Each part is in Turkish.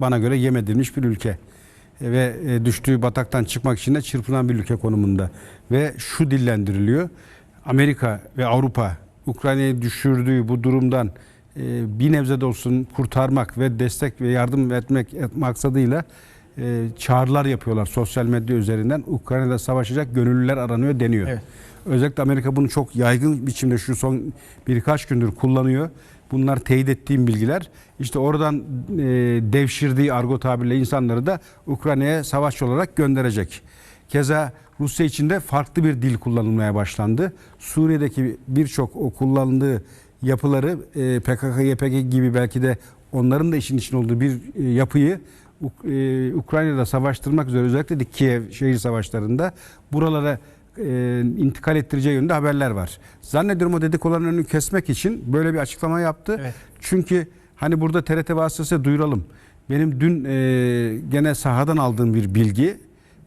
bana göre yem edilmiş bir ülke. E, Ve e, düştüğü bataktan çıkmak için de çırpınan bir ülke konumunda. Ve şu dillendiriliyor. Amerika ve Avrupa Ukrayna'yı düşürdüğü bu durumdan e, bir nebze de olsun kurtarmak ve destek ve yardım etmek et- maksadıyla e, çağrılar yapıyorlar sosyal medya üzerinden. Ukrayna'da savaşacak gönüllüler aranıyor deniyor. Evet. Özellikle Amerika bunu çok yaygın biçimde şu son birkaç gündür kullanıyor. Bunlar teyit ettiğim bilgiler. İşte oradan e, devşirdiği argo tabirle insanları da Ukrayna'ya savaşçı olarak gönderecek. Keza Rusya içinde farklı bir dil kullanılmaya başlandı. Suriye'deki birçok o kullandığı yapıları e, PKK, YPG gibi belki de onların da işin için olduğu bir e, yapıyı Ukrayna'da savaştırmak üzere özellikle de Kiev şehir savaşlarında buralara e, intikal ettireceği yönünde haberler var. Zannediyorum o dedikoların önünü kesmek için böyle bir açıklama yaptı. Evet. Çünkü hani burada TRT vasıtasıyla duyuralım. Benim dün e, gene sahadan aldığım bir bilgi,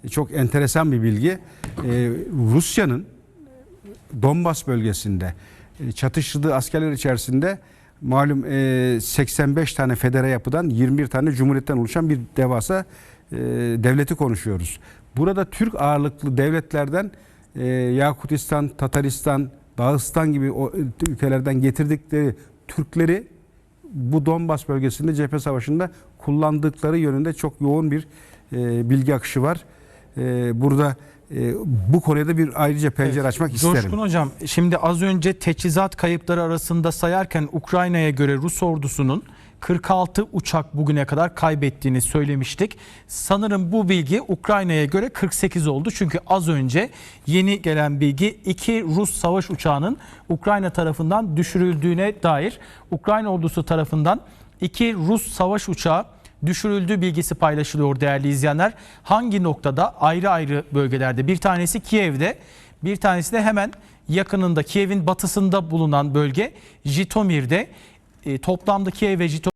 çok enteresan bir bilgi. E, Rusya'nın Donbas bölgesinde e, çatıştığı askerler içerisinde malum e, 85 tane federe yapıdan 21 tane cumhuriyetten oluşan bir devasa e, devleti konuşuyoruz. Burada Türk ağırlıklı devletlerden e, Yakutistan, Tataristan, Dağıstan gibi o, e, ülkelerden getirdikleri Türkleri bu Donbas bölgesinde cephe savaşında kullandıkları yönünde çok yoğun bir e, bilgi akışı var. E, burada e, bu konuya da bir ayrıca pencere açmak isterim. Coşkun Hocam şimdi az önce teçhizat kayıpları arasında sayarken Ukrayna'ya göre Rus ordusunun 46 uçak bugüne kadar kaybettiğini söylemiştik. Sanırım bu bilgi Ukrayna'ya göre 48 oldu. Çünkü az önce yeni gelen bilgi iki Rus savaş uçağının Ukrayna tarafından düşürüldüğüne dair Ukrayna ordusu tarafından iki Rus savaş uçağı düşürüldüğü bilgisi paylaşılıyor değerli izleyenler. Hangi noktada? Ayrı ayrı bölgelerde. Bir tanesi Kiev'de, bir tanesi de hemen yakınında Kiev'in batısında bulunan bölge Jitomir'de. E, toplamda Kiev ve Jitomir